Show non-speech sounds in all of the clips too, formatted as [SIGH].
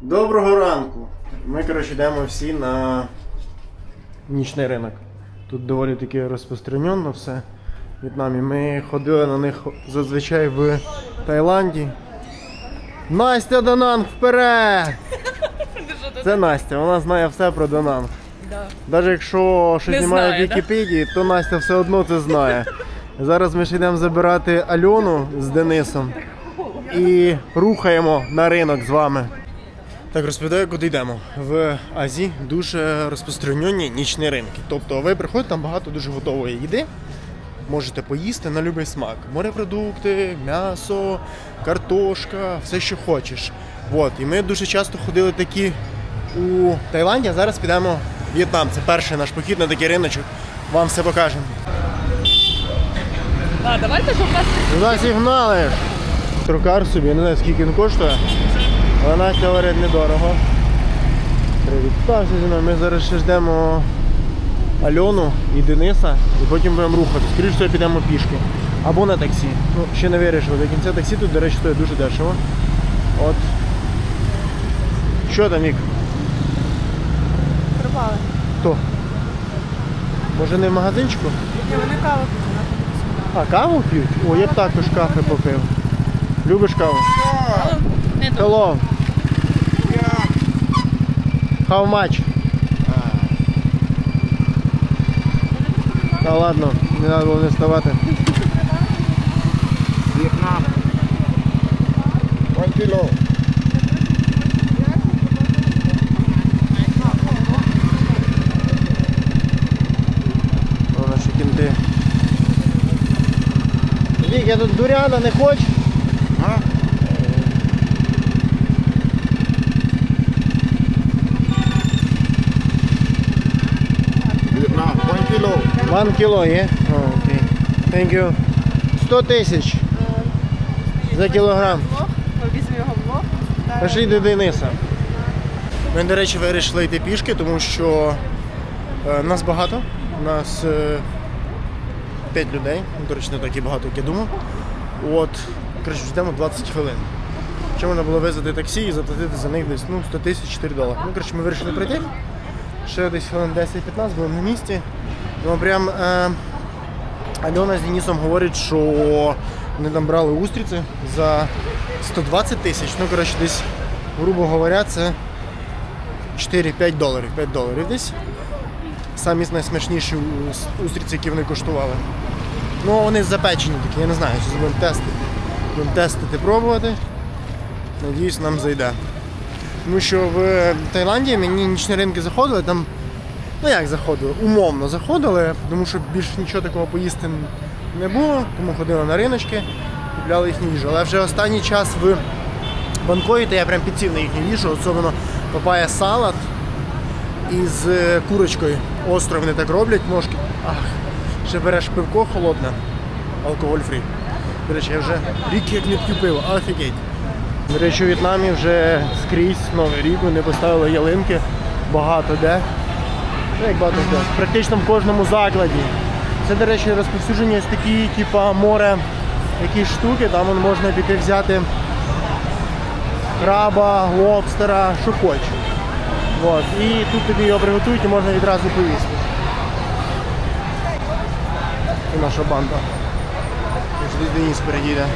Доброго ранку! Ми, коротше, йдемо всі на нічний ринок. Тут доволі таки розпространено все в В'єтнамі. Ми ходили на них зазвичай в Таїланді. Настя Дананг вперед! Це Настя, вона знає все про Дананг. Навіть якщо щось Не немає в да? Вікіпедії, то Настя все одно це знає. Зараз ми ж йдемо забирати Альону з Денисом і рухаємо на ринок з вами. Так, розповідаю, куди йдемо. В Азії дуже розпространені нічні ринки. Тобто ви приходите, там багато дуже готової їди. Можете поїсти на будь-який смак. Морепродукти, м'ясо, картошка, все, що хочеш. От. І ми дуже часто ходили такі у Таїланді, а зараз підемо в В'єтнам. Це перший наш похід на такий риночок. Вам все покажемо. А, давайте, щоб нас Туди сигнали. Трукар собі, я не знаю скільки він коштує. Але Настя говорить недорого. Мною. Ми зараз ще ждемо Альону і Дениса, і потім будемо рухати. Скоріше всього підемо пішки. Або на таксі. Ну, ще не вирішили. До кінця таксі тут, до речі, стоїть дуже дешево. От. Що там, Вік? пропали. Хто? Може не в магазинчику? Ні, вони каву А, каву п'ють? О, я б також кафе попив. Любиш каву? Hello. How much? Та ладно, не треба було не вставати. Vietnam. One kilo. О, наші кінти. Вік, я тут дуряна не хочу. А? Vietnam. One kilo. One kilo є? О, окей. Thank you. 100 тисяч за кілограм. Ми його в блог. Пішли до Дениса. Ми, до речі, вирішили йти пішки, тому що е, нас багато. У Нас е, 5 людей. Ну, До речі, не так і багато, як я думав. От, коротше, ждемо 20 хвилин. Ще можна було визвати таксі і заплатити за них десь ну, 100 тисяч 4 долари. Ну, коротше, ми вирішили пройти. Ще десь хвилин 10-15 будемо на місці. Ну, прям е, Альона з Денисом говорить, що вони там брали устриці за 120 тисяч. Ну, коротше, десь, грубо говоря, це 4-5 доларів. 5 доларів десь. Самі найсмачніші ус- устриці, які вони коштували. Ну, вони запечені такі, я не знаю, що будемо тестити. Будемо тестити, пробувати. Надіюсь, нам зайде. Тому що в Таїланді мені нічні ринки заходили, там, ну як заходили, умовно заходили, тому що більше нічого такого поїсти не було, тому ходили на риночки, купляли їхню їжу. Але вже останній час в Бангкокі, то я прям підсів на їхню їжу, особливо папая салат із е, курочкою. Остро вони так роблять, ножки. Ах, ще береш пивко холодне, алкоголь фрі. До речі, я вже рік як не п'ю пиво, офігеть. До речі, у В'єтнамі вже скрізь новий рік, вони поставили ялинки, багато де. Ну, як багато де. Практично в кожному закладі. Це, до речі, розповсюджені ось такі, типа море, якісь штуки, там можна піти взяти краба, лобстера, що хочеш. Вот. І тут тобі його приготують і можна відразу поїсти. Це наша банда. Денис передійде.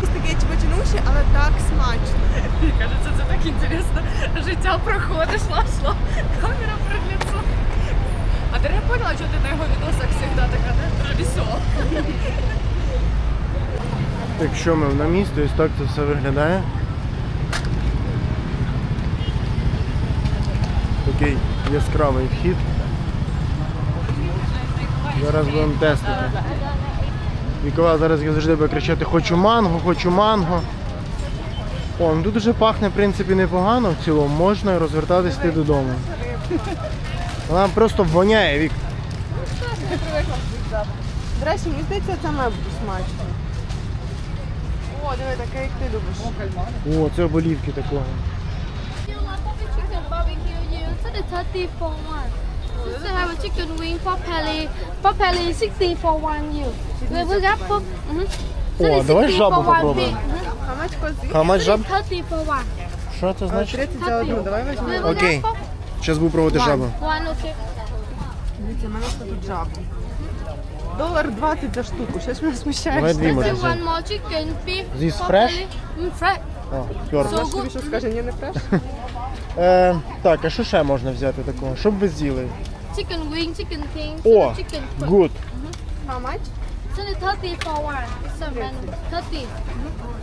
Таке чмачнуші, але так смачно. Мені кажеться, це так інтересно. Життя проходиш, шло камера лицом. А ти не поняла, що ти на його відосах завжди така, весела. Якщо ми на місці, ось так це все виглядає. Такий яскравий вхід. Зараз будемо тестити. Вікова зараз як завжди буде кричати хочу манго, хочу манго. О, ну тут вже пахне в принципі непогано в цілому, можна розвертатись йти додому. Вона просто воняє вік. До речі, мені здається, це має бути смачно. О, диви, таке, як ти любиш. О, це оболівки такого. So the 30 for one. Sister have a chicken wing for Pele. For Pele 60 for one you. We got for mm-hmm. О, давай жабу попробуємо. How much жаб? 30 for one. Що це значить? 30 за одну, давай візьмемо. will Окей. Зараз буду пробувати жабу. Дивіться, мене що тут жаба. Долар 20 за штуку, щось мене смущає. Давай дві Let's може one more chicken beef. This fresh? Mm, fresh. О, Наш тобі good. що скаже, ні, не фреш? [LAUGHS] Е, так, а що ще можна взяти такого? Що б ви з'їли? Chicken wing, chicken king, О, chicken. good. How much? So the 30 for one. It's a random. 30.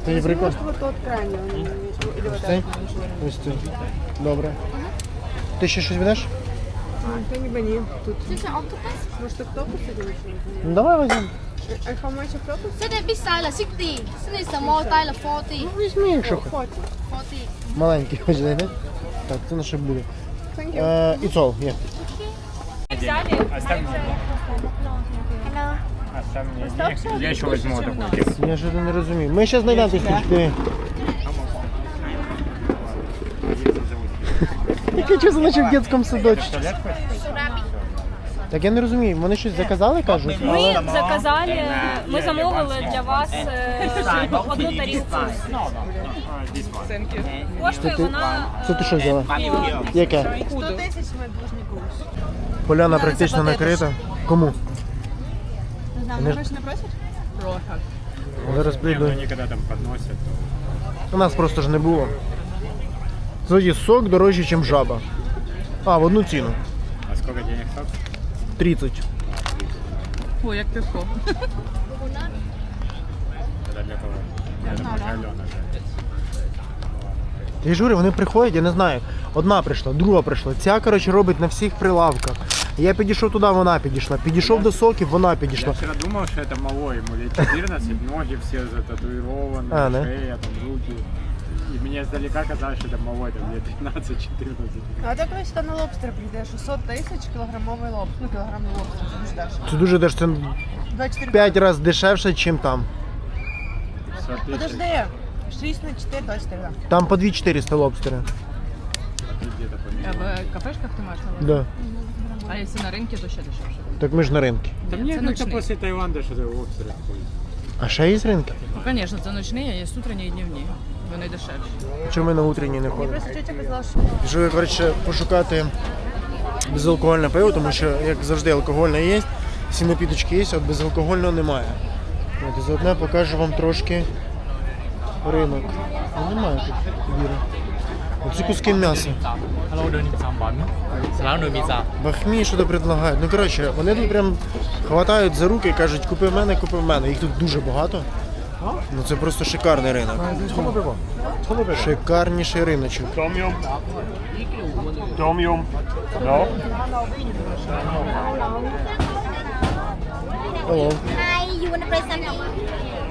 Це прикольно. Может, вот тот крайний. он, или вот Цей? Ось цей. Добре. Ти ще щось ведеш? А, Та ніби ні. Тут, Chicken octopus. може, октопус или Ну давай візьмемо. А how much октопус? So the big size is 60. So the small size is 40. Візьми, якщо хочеш. 40. 40. Маленький хоч знайде. Так, це наше буде. Thank you. Е, It's all, є. Я еще возьму такой. Я щось не розумію. Ми ще знайдемо ті штучки. Яке часу наче в дитячому садочку. Так я не розумію, вони щось заказали, кажуть, Ми заказали, ми замовили для вас е, одну тарілку. Коштує вона це ти що взяла? Яке? 100 тисяч ми комусь. Поляна практично накрита. Кому? Не знаю, Вони ж- не просять? Трохи. Зараз прийду. ну они когда там подносят. У нас просто ж не було. Тоді сок дорожчий, ніж жаба. А, в одну ціну. А сколько денег сок? 30. Ой, як легко. Это для кого? Я думаю, для Алены. Я ж говорю, вони приходять, я не знаю. Одна прийшла, друга прийшла. Ця, коротше, робить на всіх прилавках. Я підійшов туди, вона підійшла. Підійшов до соків, вона Я підійшла. вчера думал, что это малой, ему лет 14, ноги все зататуированы, А, да? шея, там руки. И мне издалека казалось, что это малой, там лет 15-14. А так ось на лобстер прийде 600 тисяч кілограмовий лобстер. Ну, кілограмний лобстер, це дуже дешево. Це дуже деш, це 24 5 разів дешевше, ніж там. Смотри, Подожди. 6 на 4, 24. да. Там по 2400 лобстери. ты где-то поменял. В кафешках ти маєш на увазі? Да. А якщо на ринку, то ще дешевше. Так ми ж на ринку. Да мне це как-то ночний. после Таиланда что-то лобстеры ходят. А ще є ринки? Ну, звісно, це ночні, а є утренні і днівні. Вони дешевші. Чому ми на утренній не ходимо? Просто тетя казала, що Пішли, коротше, пошукати безалкогольне пиво, тому що, як завжди, алкогольне є, всі напіточки є, а от безалкогольного немає. От, і заодно я покажу вам трошки ринок. Ну, немає тут віри. Оці куски м'яса. Бахмі, що то предлагають. Ну, коротше, вони тут прям хватають за руки і кажуть, купи в мене, купи в мене. Їх тут дуже багато. Ну це просто шикарний ринок. Шикарніший риночок. Hello. Hi, you wanna play something?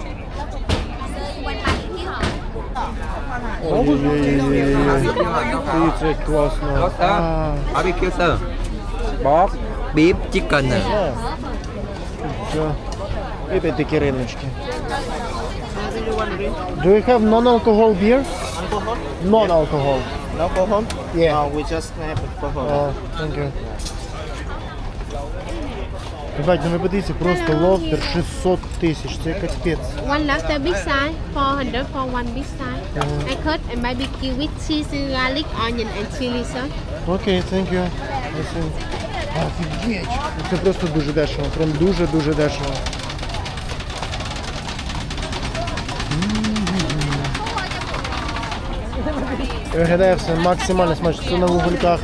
Ojej, Piotrek głosno. A, Barbecue sir. Bob. Beef chicken. Wypij kieryneczki. Do you have non-alcohol beer? Non-alcohol. No alcohol? Yeah. No, we just have alcohol. Oh, thank you. Ребят, ну ви подивіться, просто лобстер 600 тисяч, це капець. One lobster big size, 400 for one big size. I cut and barbecue with cheese, garlic, onion and chili sauce. Окей, thank you. Спасибо. Офігеть! Це просто дуже дешево, прям дуже-дуже дешево. Виглядає все максимально смачно. Це на вугульках.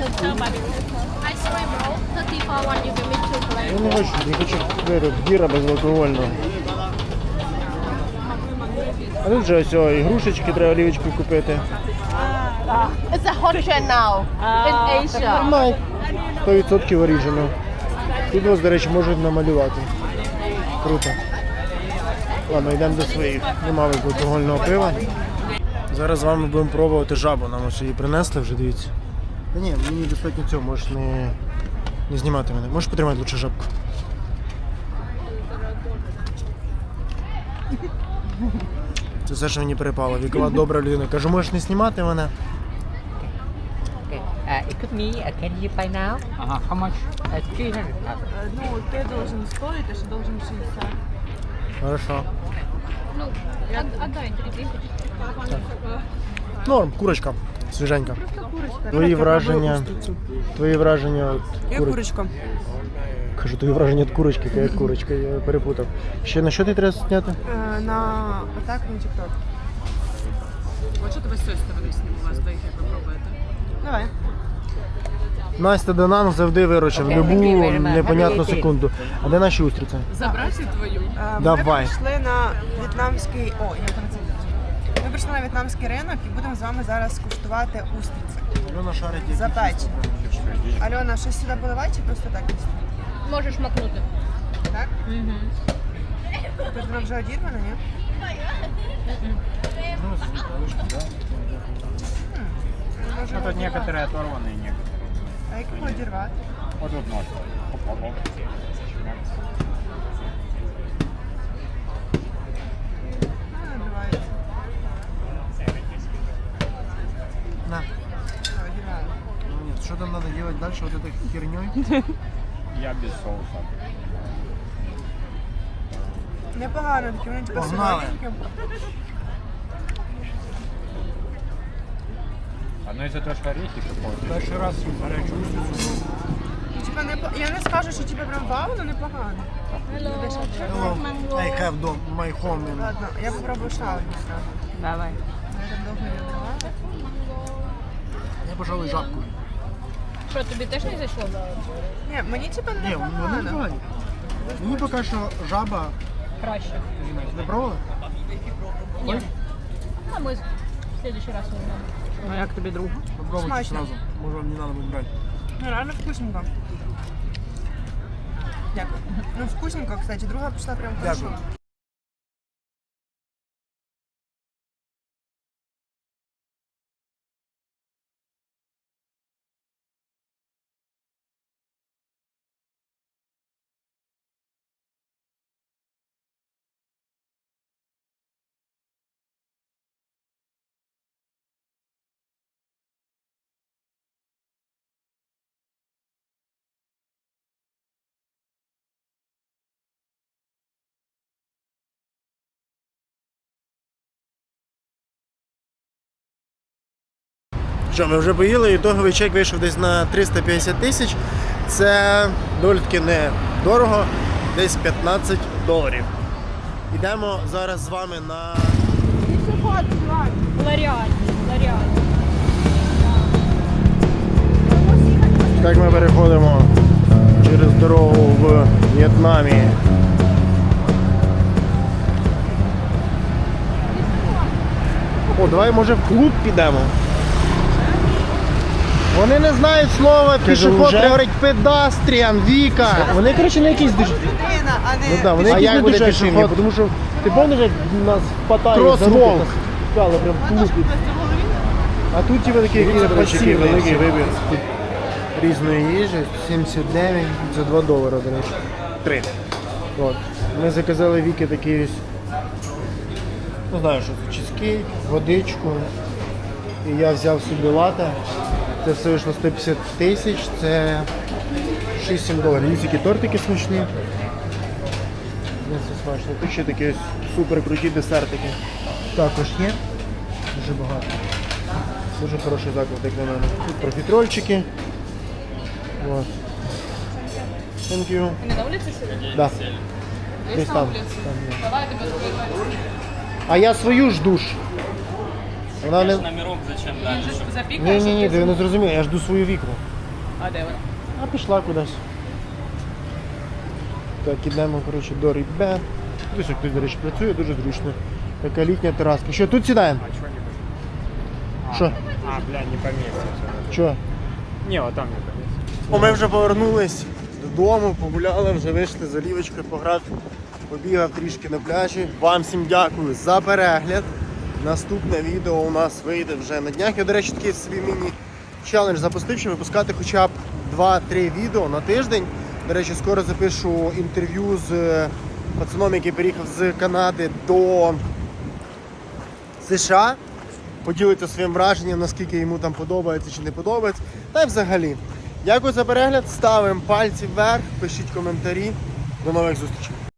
Ice cream roll, 30 for one, you can Я не хочу, не хочу вироб, біра безалкогольного. А тут вже ось о, ігрушечки, треба олівочку купити. It's a hot trend now in Asia. Нормально. 100% оріжено. Тут вас, до речі, можуть намалювати. Круто. Ладно, йдемо до своїх. Нема безалкогольного пива. Зараз з вами будемо пробувати жабу. Нам ось її принесли вже, дивіться. Та ні, мені достатньо цього, можеш не, не знімати мене. Можеш потримати лучше жабку. Це все, що мені перепало. Вікова добра людина. Кажу, можеш не знімати мене. Okay. Uh, it could me. Uh, can you buy now? Uh-huh. How much? Uh, 300. Uh, Ну, ти должен стоїти, що должен 60. Хорошо. Ну, отдай 3 тисячі. Норм, курочка. Свіженька. Твої враження. Твої враження от Я кури... курочка. Кажу, твої враження від курочки, яка як курочка, я перепутав. Ще на що ти треба зняти? Е, На атак на TikTok. Що тебе з цієї сторони знімала, з як? Давай. Настя Данан завжди виручив любу непонятну секунду. А де наші устриці? Забрати твою? Е, Давай. Ми прийшли на в'єтнамський. О, я про прийшли на в'єтнамський ринок і будемо з вами зараз куштувати устриці. Альона шарить Запечені. Альона, щось сюди поливати чи просто так їсти? Можеш макнути. Так? Угу. Тобто воно вже одірвано, ні? М, воно вже Ну, тут одірвано. некоторые оторванные, некоторые. А як його одірвати? Вот тут нож. Оп-оп-оп. А, что там надо делать дальше вот этой херней? [LAUGHS] Я без соуса. Непогано, таке воно типу Погнали. солоденьке. Одно из-за того, что орехи какой-то. Перший раз гарячу устрицю. Типа не по- я не скажу, що типу прям вау, але непогано. Hello, I have dog, my home in... Ладно, я попробую сразу. Давай. Я так довго не була. Я, пожалуй, жабку. Що, тобі теж не зайшло? Ні, мені типа Ні, вони непогано. непогані. Мені поки що жаба... Краще. Не пробували? Ні. А ми в следующий раз візьмемо. А як тобі друга? Попробуйте Смачно. сразу. Може, вам не надо буде брати. Ну, реально вкусненько. Дякую. Ну, вкусненько, кстати. Друга пішла прям хорошо. Дякую. Що, ми вже поїли, ітоговий чек вийшов десь на 350 тисяч. Це доволі таки не дорого, десь 15 доларів. Йдемо зараз з вами на ларіальні. Так ми переходимо через дорогу в В'єтнамі. О, давай може в клуб підемо. Вони не знають слова пішоход, треба говорити педастріан, Віка. Вони, коротше, не якісь дуже. А не... Ну, да, вони А якісь як буде дуже пішохід? активні, тому що ти пам'ятаєш, як нас Кросволк. за руки таскали прям в клубі. А тут типу такий якийсь пасивний великий вибір. Різної їжі, 79 за 2 долари, до речі. 3. От. Ми заказали Віки такий ось, не знаю, що це, чизкейк, водичку. І я взяв собі лате. Це все вийшло 150 тисяч, це 6-7 доларів. Дивіться, які тортики смачні. Це смачно. Тут ще такі ось супер круті десертики. Також є. Дуже багато. Дуже хороший заклад, як на мене. Тут профітрольчики. Вот. Thank you. Не на вулиці сидиш? Да. Десь там. там є. А я свою жду ж. Вона не... Запікаєш? Ні, ні, ні, ти не зрозумів, я жду свою вікну. А де вона? А пішла кудись. Так, ідемо, коротше, до ребят. Десь як хтось, до речі, працює, дуже зручно. Така літня тераска. Що, тут сідаємо? Що? А, бля, не поместится. Що? Не, вот там не поместится. Ми вже повернулись додому, погуляли, вже вийшли за лівочкою пограти, побігав трішки на пляжі. Вам всім дякую за перегляд. Наступне відео у нас вийде вже на днях. Я, до речі, такий собі міні-челендж запустив, щоб випускати хоча б 2-3 відео на тиждень. До речі, скоро запишу інтерв'ю з е, пацаном, який переїхав з Канади до США. Поділиться своїм враженням, наскільки йому там подобається чи не подобається. Та й взагалі. Дякую за перегляд. Ставимо пальці вверх, пишіть коментарі. До нових зустрічей.